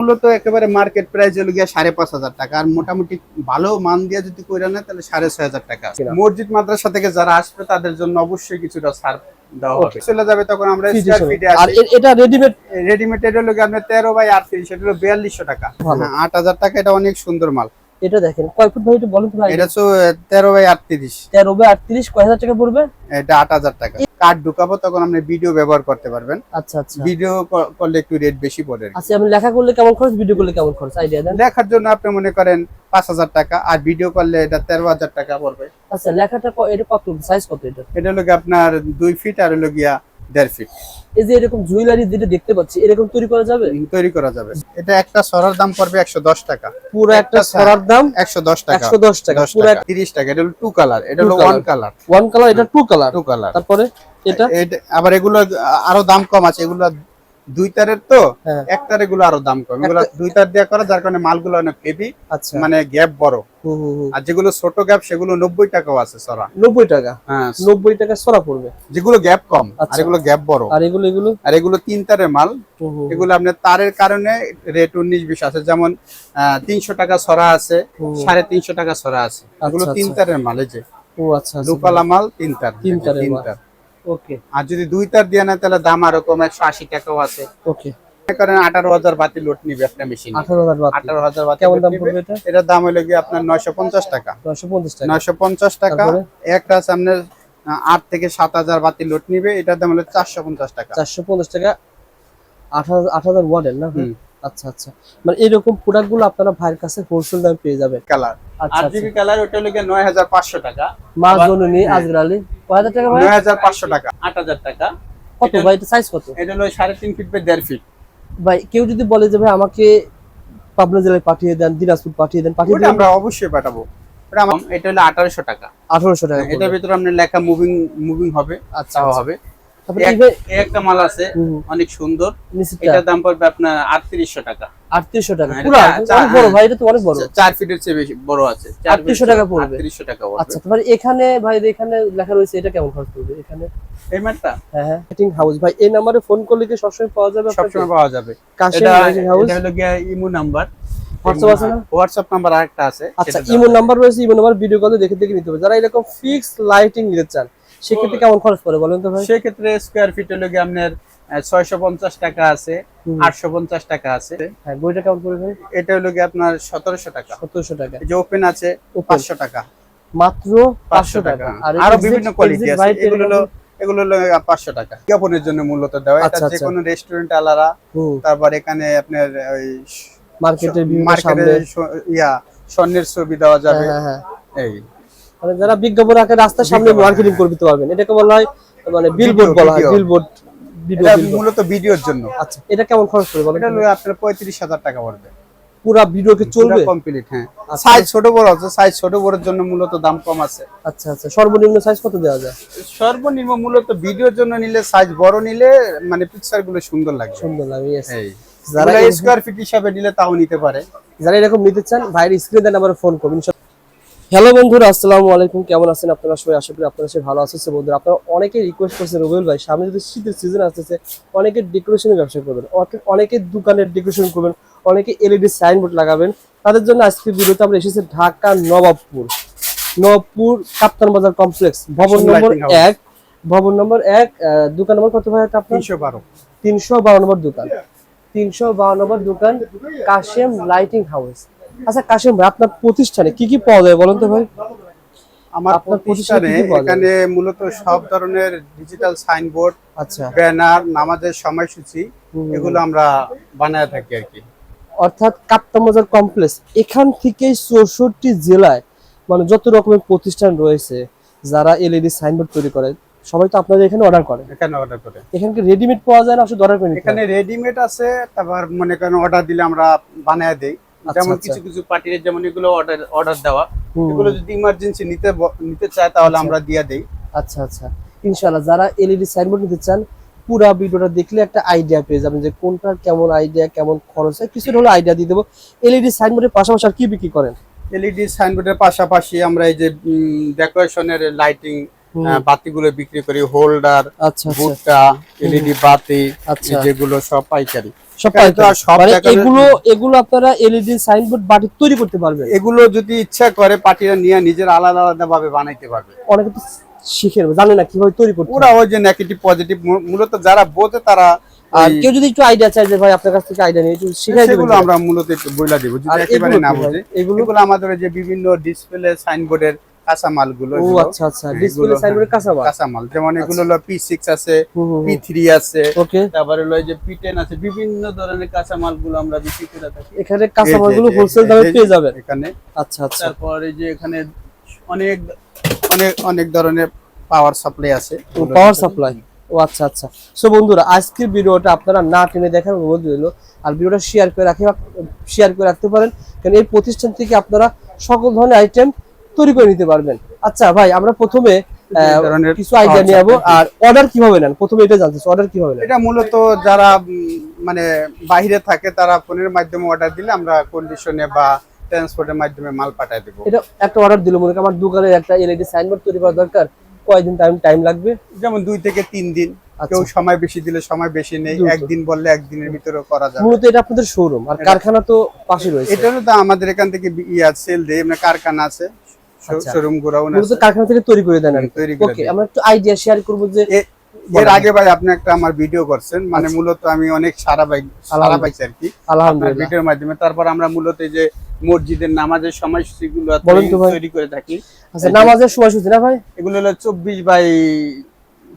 মূলত একেবারে market price হলো গিয়া সাড়ে পাঁচ হাজার টাকা। আর মোটামুটি ভালো মান দিয়ে যদি কইরা নেয় তাহলে সাড়ে ছয় হাজার টাকা। মসজিদ মাদ্রাসা থেকে যারা আসবে তাদের জন্য অবশ্যই কিছুটা ছাড় চলে যাবে তখন আমরা। আর এটা রেডিমেড রেডিমেড এর হলো আপনার তেরো বাই আটত্রিশ এটা হলো বিয়াল্লিশশো টাকা। হ্যাঁ, আট হাজার টাকা এটা অনেক সুন্দর মাল। এটা দেখেন কয় ফুট ভাই এটা বলেন তো এটা তো তেরো বাই আটত্রিশ। তেরো বাই আটত্রিশ কয় হাজার টাকা পড়বে? এটা আট হাজার টাকা। কার্ড ঢুকাবো তখন আপনি ভিডিও ব্যবহার করতে পারবেন। আচ্ছা আচ্ছা। ভিডিও করলে একটু রেট বেশি পড়ে আচ্ছা আমি লেখা করলে কেমন খরচ ভিডিও করলে কেমন খরচ? আইডিয়া দেন। লেখার জন্য আপনি মনে করেন পাঁচ হাজার টাকা আর ভিডিও করলে এটা তেরো হাজার টাকা পড়বে। আচ্ছা লেখাটা এটা কত? সাইজ কত এটা? এটা হলো আপনার দুই ফিট আর হলো গিয়া দেড় ফিট এই যে এরকম জুয়েলারি যেটা দেখতে পাচ্ছি এরকম তৈরি করা যাবে? তৈরি করা যাবে। এটা একটা সরার দাম পড়বে একশো দশ টাকা। পুরো একটা সরার দাম একশো দশ টাকা। একশো দশ টাকা পুরো তিরিশ টাকা। এটা হলো টু কালার এটা হলো ওয়ান কালার ওয়ান কালার এটা টু কালার টু কালার তারপরে এটা? এটা আবার এগুলো আরও দাম কম আছে। এগুলো দুই তারের তো হ্যাঁ। এক তার এগুলো আরও দাম কম। এগুলো দুই তার দেওয়া করা যার কারণে মালগুলো অনেক হেভি আচ্ছা। মানে গ্যাপ বড়। আর যেগুলো ছোট গ্যাপ সেগুলো নব্বই টাকাও আছে সরা। নব্বই টাকা? হ্যাঁ। নব্বই টাকা সরা পড়বে? যেগুলো গ্যাপ কম আর আচ্ছা। এগুলো গ্যাপ বড়। আর এগুলো এগুলো? আর এগুলো তিন তারের মাল। এগুলো আপনার তারের কারণে রেট উনিশ বিশ আছে। যেমন তিনশো টাকা ছড়া আছে সাড়ে তিনশো টাকা ছড়া আছে। এগুলো আচ্ছা, তিন। তারের মাল এই যে। ও আচ্ছা দুপালা মাল তিন তার। তিন তারের তিন তার ওকে। আর যদি দুই তার দিয়ে নেয় তাহলে দাম আরও কম একশো আশি টাকাও আছে। ওকে। করেন আঠারো হাজার বাতি নিবে একটা মেশিন। আঠারো হাজার বাতি। কেমন দাম পড়বে এটার দাম হলো গিয়ে আপনার নয়শো পঞ্চাশ টাকা। নশো পঞ্চাশ টাকা। নয়শো পঞ্চাশ টাকা। একটা আপনার আট থেকে সাত হাজার বাতি লোড নিবে এটার দাম হলো চারশো পঞ্চাশ টাকা। চারশো পঞ্চাশ টাকা আট হাজার ওয়ার্ডের না? আচ্ছা আচ্ছা। মানে এরকম প্রোডাক্টগুলো আপনারা ভাইয়ের কাছে হোলসেল দামে পেয়ে যাবেন। কালার আচ্ছা আট আচ্ছা। জিবি কালার ওটা হলো গিয়ে নয় হাজার পাঁচশো টাকা। মা জননী হ্যাঁ। কয় টাকা ভাই? নয় হাজার পাঁচশো টাকা। আট হাজার টাকা। কত এটা- ভাই? এটা সাইজ কত? এটা হলো সাড়ে তিন ফিট বাই দেড় ফিট ভাই কেউ যদি বলে যে ভাই আমাকে পাবনা জেলায় পাঠিয়ে দেন দিনাজপুর পাঠিয়ে দেন পাঠিয়ে দেন। আমরা অবশ্যই পাঠাবো। এটা হলো আঠারোশো টাকা। আঠারোশো টাকা এটার। ভিতরে আপনার লেখা মুভিং মুভিং হবে আচ্ছা আচ্ছা। হবে। একটা মাল আছে অনেক সুন্দর। এটার দাম পড়বে আপনার আটত্রিশশো টাকা। আটত্রিশশো টাকা। হ্যাঁ, পুরো এটা বড় হ্যাঁ। ভাই এটা তো অনেক বড়। চার ফিটের চেয়ে বেশি বড় আছে। 3800 টাকা পড়বে। আটত্রিশশো টাকা আচ্ছা তোমার এখানে ভাই এখানে লেখা রয়েছে এটা কেমন খরচ পড়বে এখানে? এই ম্যাটটা হ্যাঁ হ্যাঁ। হাউস ভাই এই নাম্বারে ফোন করলে কি সবসময় পাওয়া যাবে সবসময় পাওয়া যাবে। কাশিম হাউস এটা হলো গিয়ে ইমো নাম্বার। হোয়াটসঅ্যাপ আছে না? হোয়াটসঅ্যাপ নাম্বার আরেকটা আছে আচ্ছা ইমো নাম্বার রয়েছে ইমো নাম্বার ভিডিও কলে দেখে দেখে নিতে হবে। যারা এরকম ফিক্স লাইটিং নিতে চান সেক্ষেত্রে কেমন খরচ পড়ে বলেন তো ভাই? সেক্ষেত্রে স্কোয়ার ফিট হলো আপনার ছয়শো পঞ্চাশ টাকা আছে আটশো পঞ্চাশ টাকা আছে। হ্যাঁ বইটা কেমন পড়বে ভাই? এটা হলো গিয়ে আপনার সতেরোশো টাকা। সতেরোশো টাকা। যে ওপেন আছে পাঁচশো টাকা। মাত্র পাঁচশো টাকা। আর বিভিন্ন কোয়ালিটি আছে। এগুলো হলো এগুলো হলো পাঁচশো টাকা। বিজ্ঞাপনের জন্য মূলত দেওয়া। এটা যে। কোনো রেস্টুরেন্ট আলারা। তারপর এখানে আপনার ওই বিভিন্ন মার্কেটে ইয়া স্বর্ণের ছবি দেওয়া যাবে। হ্যাঁ হ্যাঁ। এই। মানে যারা বিজ্ঞাপন আঁকে রাস্তার সামনে মার্কেটিং করে দিতে পারবেন এটাকে বলা হয় মানে বিলবোর্ড বলা হয়। বিলবোর্ড এটা মূলত ভিডিওর জন্য। আচ্ছা এটা কেমন খরচ পড়বে বলেন? এটা আপনার পঁয়ত্রিশ হাজার টাকা পড়বে। পুরা ভিডিও কি চলবে? কমপ্লিট হ্যাঁ। আচ্ছা। সাইজ ছোট বড় আছে সাইজ ছোট বড়ের জন্য মূলত দাম কম আছে। আচ্ছা আচ্ছা। সর্বনিম্ন সাইজ কত দেওয়া যায়? সর্বনিম্ন মূলত ভিডিওর জন্য নিলে সাইজ বড় নিলে মানে পিকচারগুলো সুন্দর লাগবে। সুন্দর লাগে। এই। যারা স্কোয়ার ফিট হিসাবে নিলে তাও নিতে পারে। যারা এরকম নিতে চান ভাইয়ের স্ক্রিনে ফোন করবেন হ্যালো বন্ধুরা আসসালামু আলাইকুম। কেমন আছেন আপনারা সবাই? আশা করি আপনারা সবাই ভালো আছেন। বন্ধুরা আপনারা অনেকে রিকোয়েস্ট করছেন রুবেল ভাই সামনে যদি শীতের সিজন আসতেছে অনেকে ডেকোরেশনের ব্যবসা করবেন অনেকে- অনেকে দোকানের ডেকোরেশন করবেন অনেকে এলইডি সাইনবোর্ড লাগাবেন। তাদের জন্য আজকে ভিডিওতে আমরা এসেছি ঢাকা নবাবপুর। নবাবপুর কাপ্তান বাজার কমপ্লেক্স ভবন নম্বর এক ভবন নম্বর এক দোকান নম্বর কত ভাই আপনার? তিনশো বারো। তিনশো বারো নম্বর দোকান। তিনশো বারো নম্বর দোকান কাশেম লাইটিং হাউস আচ্ছা কাশেম ভাই আপনার প্রতিষ্ঠানে কি কি পাওয়া যায় বলুন তো ভাই? আমার প্রতিষ্ঠানে? এখানে মূলত সব ধরনের ডিজিটাল সাইনবোর্ড আচ্ছা। ব্যানার নামাজের সময়সূচি এগুলো আমরা বানায় থাকি আর কি। অর্থাৎ কাপ্তামজার কমপ্লেক্স এখান থেকে চৌষট্টি জেলায় মানে যত রকমের প্রতিষ্ঠান রয়েছে যারা এলইডি সাইনবোর্ড তৈরি করে সবাই তো আপনাদের এখানে অর্ডার করে। এখানে অর্ডার করে। এখানে কি রেডিমেড পাওয়া যায় না শুধু অর্ডার করে এখানে রেডিমেড আছে তারপর মনে করেন অর্ডার দিলে আমরা বানায় দেই। যেমন আচ্ছা। কিছু কিছু পার্টির যেমন এগুলো অর্ডার অর্ডার দেওয়া এগুলো যদি ইমার্জেন্সি নিতে নিতে চায় তাহলে আচ্ছা। আমরা দিয়ে দেই আচ্ছা আচ্ছা ইনশাআল্লাহ যারা এলইডি সাইনবোর্ড নিতে চান পুরা ভিডিওটা দেখলে একটা আইডিয়া পেয়ে যাবেন যে কোনটার কেমন আইডিয়া কেমন খরচ হয় কিছু হলো আইডিয়া দিয়ে দেবো এলইডি সাইনবোর্ডের পাশাপাশি আর কি বিক্রি করেন এলইডি সাইনবোর্ডের পাশাপাশি আমরা এই যে ডেকোরেশনের লাইটিং। বাতিগুলো বিক্রি করি হোল্ডার আচ্ছা আচ্ছা ভুট্টা এলইডি বাতি আচ্ছা। যেগুলো সব পাইকারি সব মানে দেখানো- এগুলো এগুলো আপনারা এলইডি সাইনবোর্ড বাড়ি তৈরি করতে পারবেন। এগুলো যদি ইচ্ছা করে পার্টিরা নিয়ে নিজের আলাদা আলাদা ভাবে বানাইতে পারবে। অনেকে তো শিখে জানে না কীভাবে তৈরি করতে ওরা ওই যে নেগেটিভ পজিটিভ মূলত যারা বোঝে তারা আর কেউ যদি একটু আইডিয়া চাই যে ভাই আপনার কাছ থেকে আইডিয়া নিয়ে একটু শিখাই দেবেন আমরা মূলত একটু বইলা দিব যদি একেবারে এগুলো না কি এগুলো এগুলো আমাদের যে বিভিন্ন ডিসপ্লে সাইনবোর্ডের কাঁচামালগুলো ও আচ্ছা আচ্ছা হ্যাঁ, এগুলো, সাইনবোর্ডের কাঁচামাল। কাঁচামাল। যেমন এগুলো হলো আছে আছে তারপরে হলো যে আছে বিভিন্ন ধরনের কাঁচামালগুলো আমরা বিক্রি করে থাকি। এখানে গুলো হোলসেল দামে পেয়ে যাবেন। এখানে। আচ্ছা আচ্ছা। তারপর যে এখানে অনেক অনেক অনেক ধরনের পাওয়ার সাপ্লাই আছে। পাওয়ার সাপ্লাই ও আচ্ছা আচ্ছা। সো বন্ধুরা আজকের ভিডিওটা আপনারা না টেনে দেখার অনুরোধ রইল। আর ভিডিওটা শেয়ার করে রাখে শেয়ার করে রাখতে পারেন। কারণ এই প্রতিষ্ঠান থেকে আপনারা সকল ধরনের আইটেম তৈরি করে নিতে পারবেন। আচ্ছা ভাই আমরা প্রথমে আহ, কিছু আইডিয়া নিয়ে যাব আর অর্ডার কীভাবে নেন? প্রথমে এটা জানতে অর্ডার কীভাবে নেন? এটা মূলত যারা মানে বাইরে থাকে তারা ফোনের মাধ্যমে অর্ডার দিলে আমরা কন্ডিশনে বা ট্রান্সপোর্টের মাধ্যমে মাল পাঠায় দেবো। এটা একটা অর্ডার দিল মনে আমার দোকানে একটা এলইডি সাইনবোর্ড তৈরি করা দরকার। কয়দিন টাইম টাইম লাগবে? যেমন দুই থেকে তিন দিন। আচ্ছা। কেউ সময় বেশি দিলে সময় বেশি নেই। একদিন বললে একদিনের ভিতরে করা যাবে। মূলত এটা আপনাদের শোরুম আর কারখানা তো পাশে রয়েছে। এটা তো আমাদের এখান থেকে ইয়া সেল দেয় মানে কারখানা আছে। শোরুম গোডাউন আছে কারখানা থেকে তৈরি করে দেন ওকে আমরা একটু আইডিয়া শেয়ার করব যে এর আগে ভাই আপনি একটা আমার ভিডিও করছেন মানে মূলত আমি অনেক সারা পাই সারা আচ্ছা। পাইছি আর কি। আলহামদুলিল্লাহ। ভিডিওর মাধ্যমে। তারপর আমরা মূলত যে মসজিদের নামাজের সময়সূচি গুলো বলেন তো ভাই। তৈরি করে থাকি। আচ্ছা নামাজের সময় সূচি না ভাই? এগুলো হলো চব্বিশ বাই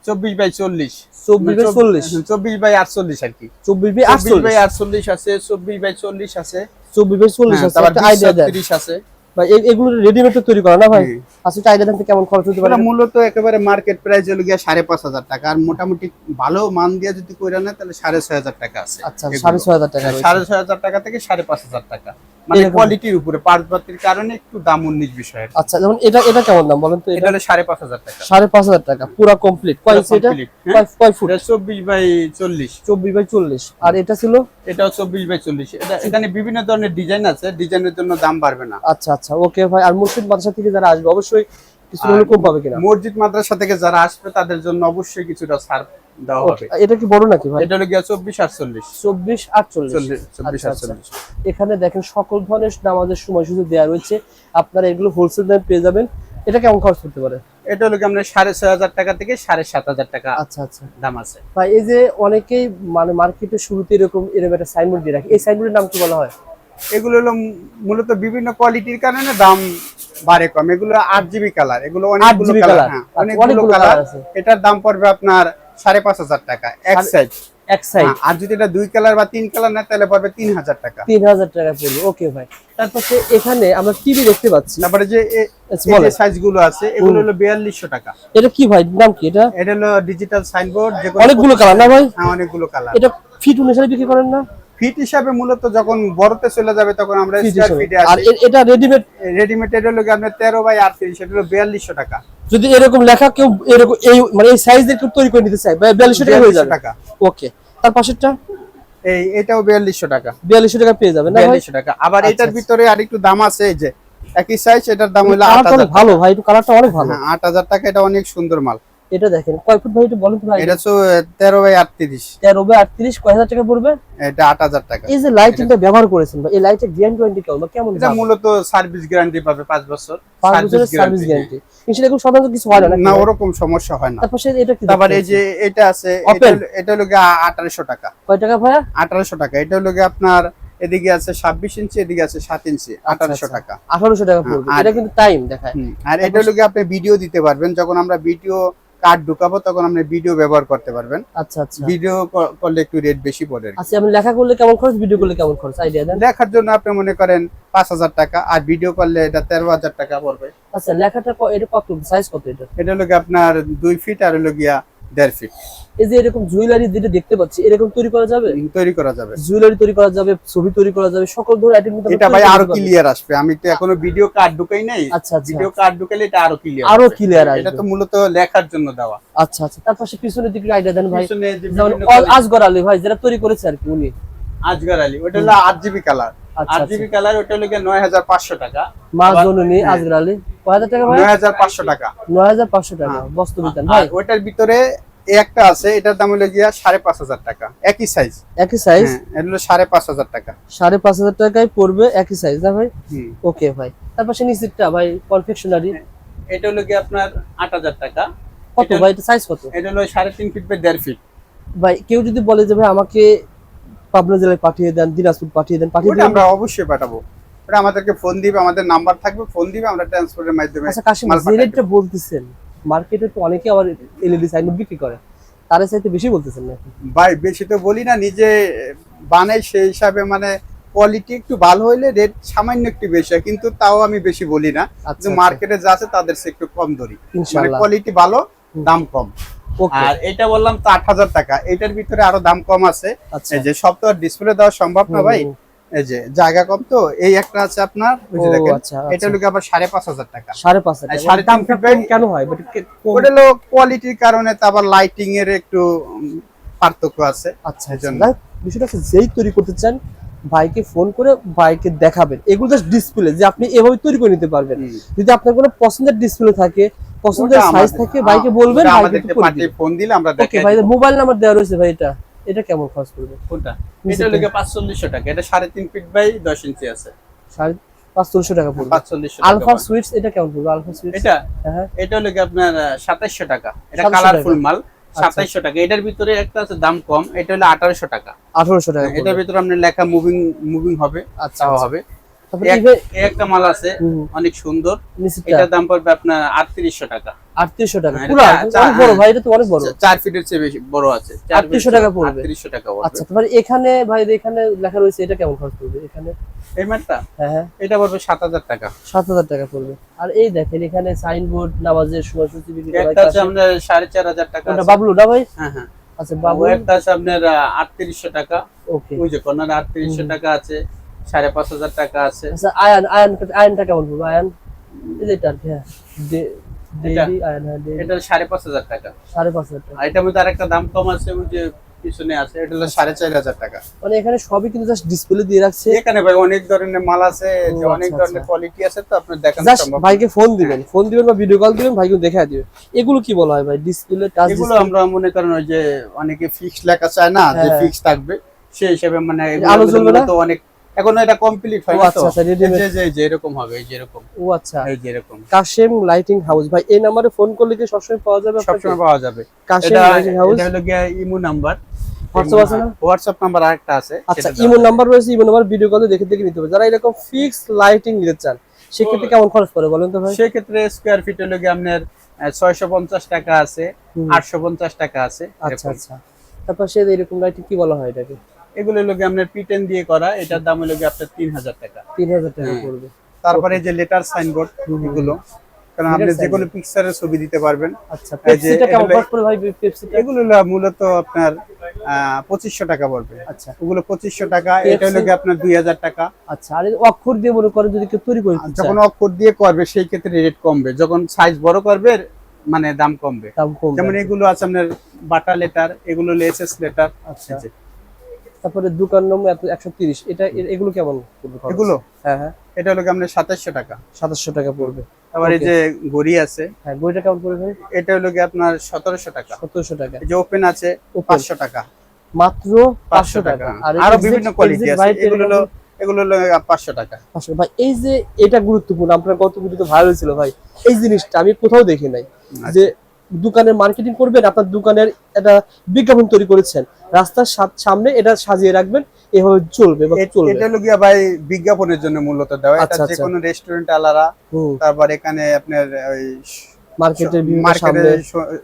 চব্বিশ বাই চল্লিশ। চব্বিশ বাই চল্লিশ। চব্বিশ বাই আটচল্লিশ আর কি। চব্বিশ বাই চব্বিশ আটচল্লিশ। বাই আটচল্লিশ আছে চব্বিশ বাই চল্লিশ আছে। চব্বিশ বাই চল্লিশ হ্যাঁ, আছে তারপর একটা বিশ আইডিয়া দেন ছত্রিশ আছে। ভাই এগুলো রেডিমেড তৈরি করা না ভাই। আচ্ছা কেমন খরচ হতে পারে? মূলত একেবারে মার্কেট প্রাইস হলো গিয়া সাড়ে পাঁচ হাজার টাকা। আর মোটামুটি ভালো মান দিয়ে যদি কইরা নেয় তাহলে সাড়ে ছয় হাজার টাকা আছে। আচ্ছা সাড়ে ছয় হাজার টাকা সাড়ে ছয় হাজার টাকা থেকে সাড়ে পাঁচ হাজার টাকা। মানে কোয়ালিটির উপরে পার্টপাতির কারণে একটু দাম উনিশ বিষয়ের আচ্ছা যেমন এটা এটা কেমন দাম বলেন তো এটা? হলো সাড়ে পাঁচ হাজার টাকা। সাড়ে পাঁচ হাজার টাকা পুরা কমপ্লিট কয় এটা? হ্যাঁ। কয়- ফুট চব্বিশ বাই চল্লিশ। চব্বিশ বাই চল্লিশ। আর এটা ছিল? এটাও চব্বিশ বাই চল্লিশ। এটা এখানে বিভিন্ন ধরনের ডিজাইন আছে ডিজাইনের জন্য দাম বাড়বে না। আচ্ছা আচ্ছা। ওকে ভাই আর মুর্শিদ মাদ্রাসা থেকে যারা আসবে অবশ্যই কিছু হলে কম পাবে কিনা? মসজিদ মাদ্রাসা থেকে যারা আসবে তাদের জন্য অবশ্যই কিছুটা ছাড় দেওয়া হবে। এটা কি বড় নাকি ভাই? এটা হলো গিয়া চব্বিশ আটচল্লিশ। চব্বিশ আটচল্লিশ। চল্লিশ চব্বিশ আচ্ছা, আচ্ছা। আটচল্লিশ। এখানে দেখেন সকল ধরনের নামাজের সময়সূচি দেওয়া রয়েছে। আপনারা এগুলো হোলসেল দামে পেয়ে যাবেন। এটা কেমন খরচ করতে পারে? এটা হলো কি আমরা সাড়ে ছয় হাজার টাকা থেকে সাড়ে সাত হাজার টাকা আচ্ছা আচ্ছা। দাম আছে। ভাই এই যে অনেকেই মানে মার্কেটের শুরুতে এরকম এরকম একটা সাইনবোর্ড দিয়ে রাখে। এই সাইনবোর্ডের নাম কি বলা হয়? এগুলো হলো মূলত বিভিন্ন কোয়ালিটির কারণে দাম বাড়ে কম। এগুলো আট জিবি কালার এগুলো অনেকগুলো কালার colour? হ্যাঁ আচ্ছা, অনেকগুলো অনেকগুলো কালার এটার দাম পড়বে আপনার সাড়ে পাঁচ হাজার টাকা এক সাইজ এক সাইড আর যদি এটা দুই কালার বা তিন কালার না তাহলে পড়বে তিন হাজার টাকা। তিন হাজার টাকা পড়বে ওকে ভাই। তারপর এখানে আমরা টিভি দেখতে পাচ্ছি। তারপরে যে সাইজগুলো আছে এগুলো হলো বিয়াল্লিশশো টাকা। এটা কি ভাই কি এটা? এটা হলো ডিজিটাল সাইনবোর্ড অনেকগুলো কালার না ভাই? হ্যাঁ অনেকগুলো কালার এটা ফিট অনুসারে বিক্রি করেন না? ফিট হিসাবে মূলত যখন বড়তে চলে যাবে তখন আমরা ফিটে আর এটা রেডিমেড আপনার তেরো বাই আটত্রিশ এটা হলো বিয়াল্লিশশো টাকা। যদি এরকম লেখা কেউ এরকম এই মানে এই তৈরি করে নিতে চায় বিয়াল্লিশশো টাকা হয়ে 4200 যাবে টাকা। ওকে তার পাশেরটা? এই এটাও বিয়াল্লিশশো টাকা। বিয়াল্লিশশো টাকা পেয়ে না ভাই? বিয়াল্লিশশো টাকা। আবার আচ্ছা, এটার আচ্ছা। ভিতরে আরেকটু দাম আছে এই যে। একই সাইজ এটার দাম হলো আট কালারটা হাজার অনেক ভালো ভাই একটু কালারটা অনেক ভালো। হ্যাঁ আট হাজার টাকা এটা অনেক সুন্দর মাল। এটা দেখেন কয় ফুট ভাই একটু বলেন তো ভাই। এটা তো তেরো বাই আটত্রিশ। তেরো বাই আটত্রিশ কয় হাজার টাকা পড়বে? এটা আট হাজার টাকা। এই যে লাইটিংটা ব্যবহার করেছেন ভাই এই লাইটের গ্যারান্টি কেমন বা কেমন? এটা মূলত সার্ভিস গ্যারান্টি পাবে পাঁচ বছর। পাঁচ সার্ভিস গ্যারান্টি ইনশাআল্লাহ এরকম সাধারণত কিছু হয় না না? ওরকম সমস্যা হয় না। তারপর এটা কি তারপর এই যে এটা আছে এটা হলো- এটা হলো আঠারোশো টাকা। কয় টাকা ভাই আঠারোশো টাকা। এটা হলো গিয়ে আপনার এদিকে আছে ছাব্বিশ ইঞ্চি এদিকে আছে সাত ইঞ্চি আঠারোশো আচ্ছা। টাকা। আঠারোশো টাকা পড়বে। এটা কিন্তু টাইম দেখায়। আর এটা হলো গিয়ে আপনি ভিডিও দিতে পারবেন। যখন আমরা ভিডিও কার্ড ঢুকাবো তখন আপনি ভিডিও ব্যবহার করতে পারবেন। আচ্ছা আচ্ছা। ভিডিও করলে একটু রেট বেশি পড়ে আচ্ছা আমি লেখা করলে কেমন খরচ ভিডিও করলে কেমন খরচ? আইডিয়া দেন। লেখার জন্য আপনি মনে করেন পাঁচ হাজার টাকা আর ভিডিও করলে এটা তেরো হাজার টাকা পড়বে। আচ্ছা লেখাটা এটা কত? সাইজ কত এটা? এটা হলো আপনার 2 ফিট আর হলো গিয়া দেড় ফিট এই যে এরকম জুয়েলারি যেটা দেখতে পাচ্ছি এরকম তৈরি করা যাবে? তৈরি করা যাবে। জুয়েলারি তৈরি করা যাবে ছবি তৈরি করা যাবে সকল ধরনের আইটেম এটা ভাই আরও ক্লিয়ার আসবে। আমি তো এখনও ভিডিও কার্ড ঢুকাই নাই। আচ্ছা আচ্ছা। ভিডিও কার্ড ঢুকালে এটা আরও ক্লিয়ার আরও clear এটা তো মূলত লেখার জন্য দেওয়া। আচ্ছা আচ্ছা। তার পাশে পিছনের দিকে আইডিয়া দেন ভাই। পিছনে আজগর আলী ভাই যেটা তৈরি করেছে আর কি উনি। আজগর আলী ওটা হলো আট জিবি কালার আচ্ছা আট জিবি কালার ওটা হলো গিয়ে নয় হাজার পাঁচশো টাকা। মা জননী হ্যাঁ। আজগর আলী। টাকা ভাই? টাকা। হ্যাঁ। বস্তু ভাই। ওটার ভিতরে একটা আছে এটার দাম হলো গিয়া টাকা একই সাইজ সাইজ হ্যাঁ এটা হলো টাকা। টাকায় পড়বে একই সাইজ না ভাই? ওকে ভাই। তার পাশে নিচেরটা ভাই কনফেকশনারি এটা হলো গিয়ে আপনার আট হাজার টাকা। কত ভাই এটা সাইজ কত? এটা হলো ফিট বাই ফিট ভাই কেউ যদি বলে যে ভাই আমাকে পাবনা জেলায় পাঠিয়ে দেন দিনাজপুর পাঠিয়ে দেন পাঠিয়ে দেন আমরা অবশ্যই পাঠাবো। ওটা আমাদেরকে ফোন দিবে আমাদের নাম্বার থাকবে ফোন দিবে আমরা ট্রান্সপোর্টের মাধ্যমে আচ্ছা কাশিম রেটটা বলতেছেন মার্কেটে তো অনেকে আবার এলইডি সাইনবোর্ড বিক্রি করে তার চাইতে বেশি বলতেছেন নাকি? ভাই বেশি তো বলি না নিজে বানাই সেই হিসাবে মানে কোয়ালিটি একটু ভালো হইলে রেট সামান্য একটু বেশি হয় কিন্তু তাও আমি বেশি বলি না। আচ্ছা কিন্তু মার্কেটে যা আছে তাদের সে একটু কম ধরি। মানে কোয়ালিটি ভালো দাম কম। আর এটা বললাম তো আট হাজার টাকা এটার ভিতরে আরও দাম কম আছে। আচ্ছা। যে সব তো আর ডিসপ্লে দেওয়া সম্ভব না ভাই। এই যে জায়গা কম তো এই একটা আছে আপনার দেখেন আচ্ছা, এটা আবার সাড়ে পাঁচ হাজার টাকা। সাড়ে পাঁচ হাজার। সাড়ে দাম কেন হয়? ওটা হলো কোয়ালিটির কারণে লাইটিং এর একটু পার্থক্য আছে। আচ্ছা আচ্ছা। জন্য। বিষয়টা হচ্ছে যেই তৈরি করতে চান বাইকে ফোন করে বাইকে দেখাবেন। এগুলো জাস্ট ডিসপ্লে যে আপনি এভাবে তৈরি করে নিতে পারবেন। যদি আপনার কোনো পছন্দের ডিসপ্লে থাকে পছন্দের সাইজ থাকে বাইকে বলবেন ফোন দিলে আমরা ওকে ভাই মোবাইল নাম্বার দেওয়া রয়েছে ভাই এটা। এটা কেমন খরচ পড়বে? কোনটা? এটা তো- টাকা। এটা সাড়ে তিন ফিট বাই দশ ইঞ্চি আছে। সাড়ে পাঁচশো টাকা পড়বে। আলফা সুইটস এটা কেমন পড়বে? আলফা সুইটস এটা? হ্যাঁ এটা হলো কি আপনার সাতাইশশো টাকা। এটা কালারফুল মাল। সাতাইশশো টাকা। এটার ভিতরে একটা আছে দাম কম। এটা হলো আঠারোশো টাকা। আঠারোশো টাকা এটার ভিতরে আপনার লেখা মুভিং মুভিং হবে আচ্ছা আচ্ছা। হবে। একটা মাল আছে অনেক সুন্দর। এটার দাম পড়বে আপনার আটত্রিশশো টাকা। আটত্রিশশো টাকা। হ্যাঁ, বড় হ্যাঁ। ভাই এটা তো অনেক বড়। চার ফিটের চেয়ে বেশি বড় আছে। চার 3800 টাকা পড়বে। আটত্রিশশো টাকা আচ্ছা তোমার এখানে ভাই এখানে লেখা রয়েছে এটা কেমন খরচ পড়বে এখানে? এই ম্যাটটা হ্যাঁ হ্যাঁ। এটা পড়বে সাত হাজার টাকা। সাত হাজার টাকা পড়বে। আর এই দেখেন এখানে সাইনবোর্ড নামাজের সময়সূচি বিক্রি একটা আছে আছে। সাড়ে চার হাজার টাকা কোনটা বাবলু না ভাই? হ্যাঁ হ্যাঁ। আচ্ছা বাবু একটা আছে আপনার আটত্রিশশো টাকা। ওকে। ওই যে কর্নার আটত্রিশশো টাকা আছে। সাড়ে পাঁচ হাজার টাকা আছে। আচ্ছা আয়ান আয়ান আয়ানটা কেমন পড়বে আয়ান এটা আর কি, হ্যাঁ। এটা? হ্যাঁ ডেইলি এটা সাড়ে পাঁচ হাজার টাকা। সাড়ে পাঁচ হাজার টাকা। এটার মধ্যে আরেকটা দাম কম আছে যে পিছনে আছে এটা হলো সাড়ে চার হাজার টাকা। মানে এখানে সবই কিন্তু জাস্ট ডিসপ্লে দিয়ে রাখছে। এখানে ভাই অনেক ধরনের মাল আছে অনেক আচ্ছা, ধরনের আচ্ছা। কোয়ালিটি আছে তো আপনার দেখানো জাস্ট সম্ভব। না। ভাইকে ফোন দিবেন ফোন দিবেন বা ভিডিও কল দিবেন ভাইকে দেখা দিবেন এগুলো কি বলা হয় ভাই? ডিসপ্লে টাচ এগুলো আমরা মনে করেন ওই যে অনেকে ফিক্স লেখা চায় না যে হ্যাঁ। ফিক্স থাকবে সেই হিসেবে মানে আলো জ্বলবে না? তো অনেক এখনও এটা কমপ্লিট হয় আচ্ছা আচ্ছা রেডিমেড যে যে এরকম হবে এই যে এরকম। ও আচ্ছা। এই যে এরকম। কাশেম লাইটিং হাউস ভাই এই নাম্বারে ফোন করলে কি সবসময় পাওয়া যাবে? সবসময় পাওয়া যাবে। কাশেম লাইটিং হাউস এটা হলো গিয়ে ইমো নাম্বার হোয়াটসঅ্যাপ আছে না? হোয়াটসঅ্যাপ নাম্বার আরেকটা আছে আচ্ছা ইমো নাম্বার রয়েছে ইমো নাম্বার ভিডিও কলে দেখে দেখে নিতে হবে। যারা এরকম ফিক্স লাইটিং নিতে চান সেক্ষেত্রে কেমন খরচ পড়ে বলেন তো ভাই? সেক্ষেত্রে স্কোয়ার ফিট হলো গিয়ে আপনার ছয়শো পঞ্চাশ টাকা আছে হুম। আটশো পঞ্চাশ টাকা আছে আচ্ছা আচ্ছা। তারপর সে এরকম লাইটিং কি বলা হয় এটাকে? এগুলো হলো আপনার পিটেন দিয়ে করা এটার দাম হলো আপনার তিন হাজার টাকা। তিন হাজার টাকা হ্যাঁ। পড়বে। তারপরে যে লেটার সাইনবোর্ড এগুলো কারণ আপনি Letter যে কোনো পিকচারের ছবি দিতে পারবেন। আচ্ছা পেপসিটা কেমন এগুলো- ভাই পেপসিটা এগুলো মূলত আপনার পঁচিশশো টাকা পড়বে। আচ্ছা। ওগুলো পঁচিশশো টাকা এটা হলো আপনার দুই হাজার টাকা। আচ্ছা আর অক্ষর দিয়ে করেন যদি কেউ তৈরি করে যখন অক্ষর দিয়ে করবে সেই ক্ষেত্রে রেট কমবে। যখন সাইজ বড় করবে মানে দাম কমবে। যেমন এগুলো আছে আপনার বাটা লেটার এগুলো লেসেস লেটার আচ্ছা। তারপরে দোকান নম্বর একশো তিরিশ। এটা এগুলো কেমন এগুলো? হ্যাঁ হ্যাঁ। এটা হলো আপনার সাতাশশো টাকা। সাতাশশো টাকা পড়বে। আবার এই যে ঘড়ি আছে হ্যাঁ বইটা কেমন পড়বে ভাই? এটা হলো গিয়ে আপনার সতেরোশো টাকা। সতেরোশো টাকা। যে ওপেন আছে। পাঁচশো টাকা। মাত্র পাঁচশো টাকা। আর বিভিন্ন কোয়ালিটি আছে। এগুলো হলো এগুলো হলো পাঁচশো টাকা। পাঁচশো ভাই এই যে এটা গুরুত্বপূর্ণ। আপনার গত ভিডিওতে ভাইরাল ছিল ভাই। এই জিনিসটা আমি কোথাও দেখি নাই। যে দোকানের মার্কেটিং করবেন আপনার দোকানের একটা বিজ্ঞাপন তৈরি করেছেন। রাস্তার সামনে এটা সাজিয়ে রাখবেন এভাবে চলবে চলবে। এটা হলো গিয়া ভাই বিজ্ঞাপনের জন্য মূলত দেওয়া। এটা আচ্ছা, যে আচ্ছা। কোনো রেস্টুরেন্ট আলারা তারপর এখানে আপনার ওই মার্কেটের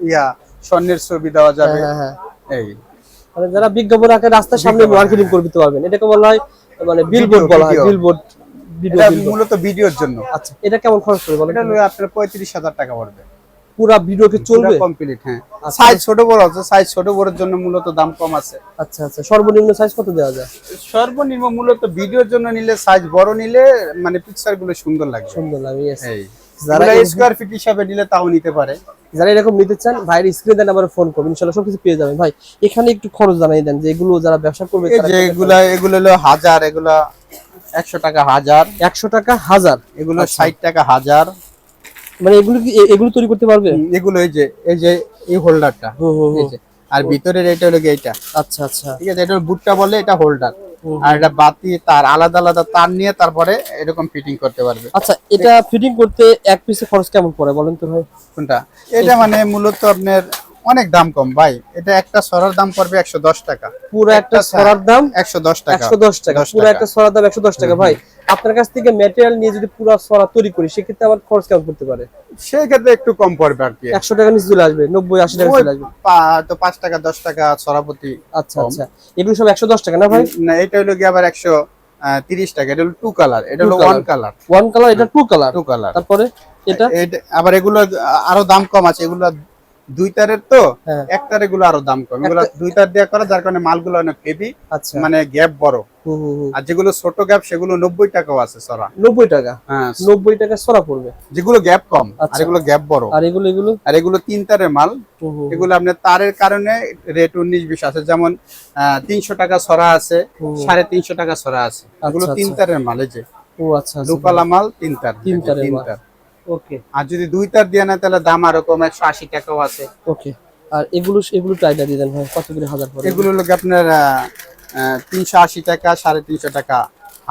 ইয়া স্বর্ণের ছবি দেওয়া যাবে। হ্যাঁ হ্যাঁ এই। মানে যারা বিজ্ঞাপন আঁকে রাস্তার সামনে মার্কেটিং করে দিতে পারবেন। এটাকে বলা হয় মানে বিলবোর্ড বলা হয়। বিলবোর্ড ভিডিও মূলত ভিডিওর জন্য। আচ্ছা এটা কেমন খরচ পড়বে বলেন? এটা আপনার পঁয়ত্রিশ হাজার টাকা পড়বে। পুরো ভিডিওকে চলবে? কমপ্লিট হ্যাঁ। আচ্ছা। সাইজ ছোট বড় আছে সাইজ ছোট বড়ের জন্য মূলত দাম কম আছে। আচ্ছা আচ্ছা। সর্বনিম্ন সাইজ কত দেওয়া যায়? সর্বনিম্ন মূলত ভিডিওর জন্য নিলে সাইজ বড় নিলে মানে পিকচারগুলো সুন্দর লাগবে। সুন্দর লাগে। এই। যারা স্কোয়ার ফিট হিসাবে নিলে তাও নিতে পারে। যারা এরকম নিতে চান ভাইয়ের স্ক্রিন দেন আমার ফোন করবেন ইনশাল্লাহ সবকিছু পেয়ে যাবেন। ভাই এখানে একটু খরচ জানাই দেন যে এগুলো যারা ব্যবসা করবে যে এগুলা এগুলো হলো হাজার এগুলা একশো টাকা হাজার। একশো টাকা হাজার। এগুলো আচ্ছা। ষাট টাকা হাজার। মানে এগুলো কি এগুলো তৈরি করতে পারবে? এগুলো এই যে এই যে এই হোল্ডারটা আর ভিতরের এটা হলো এইটা। আচ্ছা আচ্ছা। ঠিক আছে এটা বুটটা বলে এটা হোল্ডার আর এটা বাতি তার আলাদা আলাদা তার নিয়ে তারপরে এরকম ফিটিং করতে পারবে। আচ্ছা এটা ফিটিং করতে এক পিসে খরচ কেমন পড়ে বলেন তো ভাই? কোনটা? এটা মানে মূলত আপনার অনেক দাম কম ভাই। এটা একটা সরার দাম পড়বে একশো দশ টাকা। পুরো একটা একটা সরার দাম একশো দশ টাকা। একশো দশ টাকা। পুরো একটা সরার দাম একশো দশ টাকা ভাই। আপনার কাছ থেকে ম্যাটেরিয়াল নিয়ে যদি পুরো সরা তৈরি করি সেক্ষেত্রে আমার খরচ কেমন করতে পারে? সেই ক্ষেত্রে একটু কম পড়বে আর কি। একশো টাকা নিচে চলে আসবে নব্বই আশি টাকা চলে আসবে। তো পাঁচ টাকা দশ টাকা সরাপতি আচ্ছা আচ্ছা। এগুলো সব একশো দশ টাকা না ভাই? না এটা হলো গিয়ে আবার একশো তিরিশ টাকা এটা হলো টু কালার এটা হলো ওয়ান কালার ওয়ান কালার এটা টু কালার টু কালার তারপরে এটা আবার এগুলো আরও দাম কম আছে এগুলো দুই তারের তো হ্যাঁ। এক তার এগুলো আরও দাম কম। এগুলো দুই তার দেওয়া করা যার কারণে মালগুলো অনেক হেভি আচ্ছা। মানে গ্যাপ বড়। আর যেগুলো ছোট গ্যাপ সেগুলো নব্বই টাকাও আছে সরা। নব্বই টাকা? হ্যাঁ। নব্বই টাকা সরা পড়বে? যেগুলো গ্যাপ কম আর আচ্ছা। এগুলো গ্যাপ বড়। আর এগুলো এগুলো? আর এগুলো তিন তারের মাল। এগুলো আপনার তারের কারণে রেট উনিশ বিশ আছে। যেমন তিনশো টাকা সরা আছে সাড়ে তিনশো টাকা ছড়া আছে। এগুলো আচ্ছা, তিন। তারের মাল এই যে। ও আচ্ছা দুপালা মাল তিন তার তিন তারের তিন তার। ওকে আর যদি দুই তার দিয়ে না তাহলে দাম আরও কম একশো আশি টাকাও আছে। ওকে আর এগুলো এগুলো টাইটা দিয়ে দেন ভাই কত করে হাজার পড়ে? এগুলো লোক আপনার তিনশো আশি টাকা সাড়ে তিনশো টাকা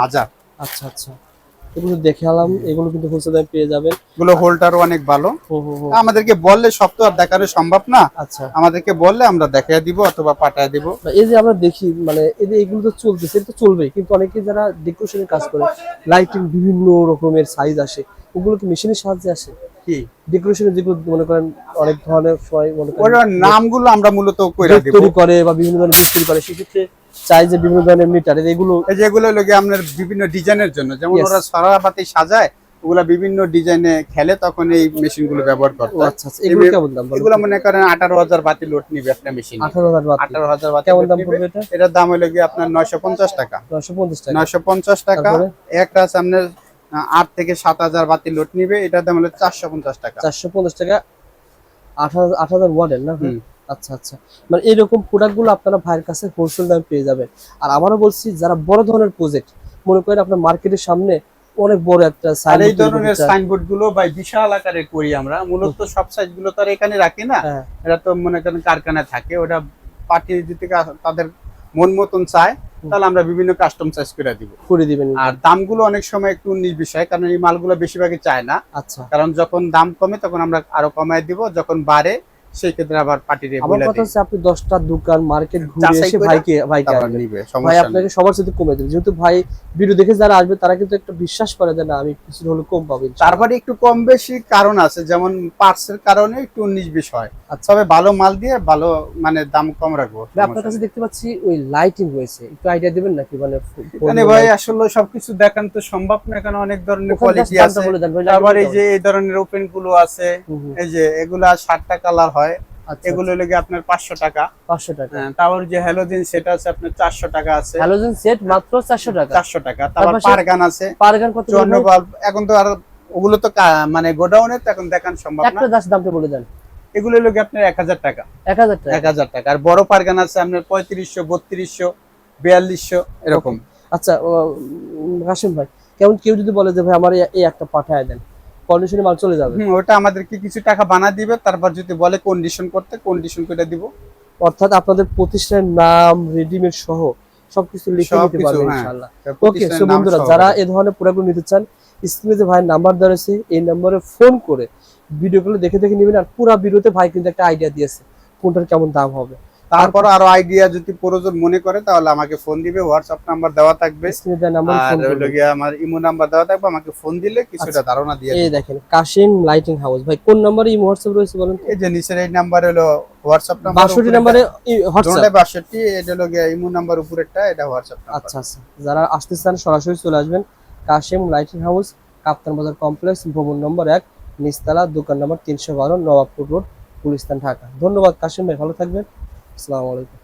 হাজার। আচ্ছা আচ্ছা। এগুলো দেখে এগুলো কিন্তু হোলসেল দামে পেয়ে যাবেন। এগুলো হোল্ডারও অনেক ভালো। আমাদেরকে বললে সব তো আর দেখানো সম্ভব না। আচ্ছা। আমাদেরকে বললে আমরা দেখাই দিব অথবা পাঠায় দিব। এই যে আমরা দেখি মানে এই যে এগুলো তো চলতেছে এটা তো চলবেই। কিন্তু অনেকে যারা ডেকোরেশনের কাজ করে লাইটিং বিভিন্ন রকমের সাইজ আসে ওগুলো কি মেশিনের সাহায্যে আসে? কি? ডেকোরেশনের যেগুলো মনে করেন অনেক ধরনের সবাই মনে করেন ওটার নামগুলো আমরা মূলত কইরা দিব। তৈরি করে বা বিভিন্ন ধরনের করে সেক্ষেত্রে চাই যে বিভিন্ন ধরনের মিটার এগুলো এই যে এগুলো আপনার বিভিন্ন ডিজাইনের জন্য। যেমন. ওরা সরাবাতি সাজায় ওগুলা বিভিন্ন ডিজাইনে খেলে তখন এই মেশিনগুলো ব্যবহার করতে আচ্ছা আচ্ছা এগুলো কেমন দাম এগুলো মনে করেন আঠারো হাজার বাতি লোড নিবে একটা মেশিন আঠারো হাজার বাতি। কেমন দাম পড়বে এটা? এটার দাম হলো গিয়ে আপনার নয়শো পঞ্চাশ টাকা। নয়শো পঞ্চাশ টাকা। নয়শো পঞ্চাশ টাকা। একটা আছে আপনার আহ, আট থেকে সাত হাজার বাতি লোড নিবে। এটার দাম হলো চারশো পঞ্চাশ টাকা। চারশো পঞ্চাশ টাকা আট হাজার আট হাজার না আচ্ছা আচ্ছা। মানে এইরকম প্রোডাক্টগুলো আপনারা ভাইয়ের কাছে হোলসেল দামে পেয়ে যাবেন। আর আমারও বলছি যারা বড় ধরনের প্রজেক্ট মনে করেন আপনার মার্কেটের সামনে অনেক বড় একটা সাইন এই ধরনের সাইনবোর্ডগুলো বা বিশাল আকারে করি আমরা। মূলত সব সাইজগুলো তো আর এখানে রাখি না। হ্যাঁ। এটা তো মনে করেন কারখানায় থাকে। ওটা পাঠিয়ে দিতে তাদের মন মতন চায়। তাহলে আমরা বিভিন্ন কাস্টম সাইজ করে দিব। করে দিবেন আর দামগুলো অনেক সময় একটু নির্বিষয় বিষয় কারণ এই মালগুলো বেশিরভাগই চায় না। আচ্ছা। কারণ যখন দাম কমে তখন আমরা আরও কমায় দিব যখন বাড়ে সেই ক্ষেত্রে আবার পার্টির আমার কথা হচ্ছে আপনি দশটা দোকান মার্কেট ঘুরে এসে ভাইকে ভাইকে ভাই আপনাকে সবার সাথে কমে দেবে। যেহেতু ভাই ভিডিও দেখে যারা আসবে তারা কিন্তু একটা বিশ্বাস করে যে না আমি কিছু হলে কম পাবো তারপরে একটু কম বেশি কারণ আছে যেমন পার্টসের কারণে একটু উনিশ বিশ হয়। আচ্ছা। তবে ভালো মাল দিয়ে ভালো মানে দাম কম রাখব আপনার কাছে দেখতে পাচ্ছি ওই লাইটিং রয়েছে। একটু আইডিয়া দিবেন নাকি? মানে মানে ভাই আসলে সবকিছু দেখান তো সম্ভব না। এখানে অনেক ধরনের কোয়ালিটি আছে। আবার এই যে এই ধরনের ওপেনগুলো আছে। এই যে এগুলা ষাটটা কালার হয়। আচ্ছা এগুলো লেগে আপনার পাঁচশো টাকা। পাঁচশো টাকা। হ্যাঁ, যে হ্যালোজিন সেটা আছে আপনার চারশো টাকা আছে। হ্যালোজেন সেট মাত্র চারশো টাকা। চারশো টাকা। তারপর পারগান আছে। পার গান কত চুয়ান্ন বাল্ব। এখন তো আর ওগুলো তো মানে গোডাউনে তো এখন দেখান সম্ভব না। দাস দামটা বলে দেন। এগুলো লোকে আপনার এক হাজার টাকা। এক হাজার টাকা। এক হাজার টাকা। আর বড় পারগান আছে আপনার পঁয়ত্রিশশো বত্রিশশো বিয়াল্লিশশো এরকম। আচ্ছা কাশিম ভাই কেমন কেউ যদি বলে যে ভাই আমার এই- এই একটা পাঠায় দেন। কন্ডিশনে মাল চলে যাবে। ওটা আমাদেরকে কিছু টাকা বানা দিবে তারপর যদি বলে কন্ডিশন করতে কন্ডিশন করে দিব। অর্থাৎ আপনাদের প্রতিষ্ঠানের নাম রেডিমেড সহ সবকিছু লিখে নিতে পারবেন হ্যাঁ। ইনশাআল্লাহ। ওকে সো বন্ধুরা যারা এই ধরনের প্রোডাক্টগুলো নিতে চান স্ক্রিনে যে ভাইয়ের নাম্বার দেওয়া রয়েছে এই নম্বরে ফোন করে ভিডিওগুলো দেখে দেখে নেবেন আর পুরো ভিডিওতে ভাই কিন্তু একটা আইডিয়া দিয়েছে কোনটার কেমন দাম হবে। তারপর আরও আইডিয়া যদি প্রয়োজন মনে করে তাহলে আমাকে ফোন দিবে হোয়াটসঅ্যাপ নাম্বার দেওয়া থাকবে। আর হলো গিয়ে আমার ইমো নাম্বার দেওয়া থাকবে আমাকে ফোন দিলে কিছুটা ধারণা দিয়ে এই দেখেন কাশিম লাইটিং হাউস ভাই কোন নাম্বারে এই হোয়াটসঅ্যাপ রয়েছে বলেন এই যে নিচের এই নাম্বার হলো হোয়াটসঅ্যাপ নাম্বার বাষট্টি নাম্বারে হোয়াটসঅ্যাপ বাষট্টি এটা হলো গিয়ে ইমো নাম্বার উপরেরটা এটা হোয়াটসঅ্যাপ নাম্বার আচ্ছা আচ্ছা। যারা আসতে চান সরাসরি চলে আসবেন। কাশিম লাইটিং হাউস কাপ্তান বাজার কমপ্লেক্স ভবন নম্বর এক নিচতলা দোকান নম্বর তিনশো বারো নবাবপুর রোড গুলিস্তান ঢাকা। ধন্যবাদ কাশিম ভাই ভালো থাকবেন। আসসালামু আলাইকুম।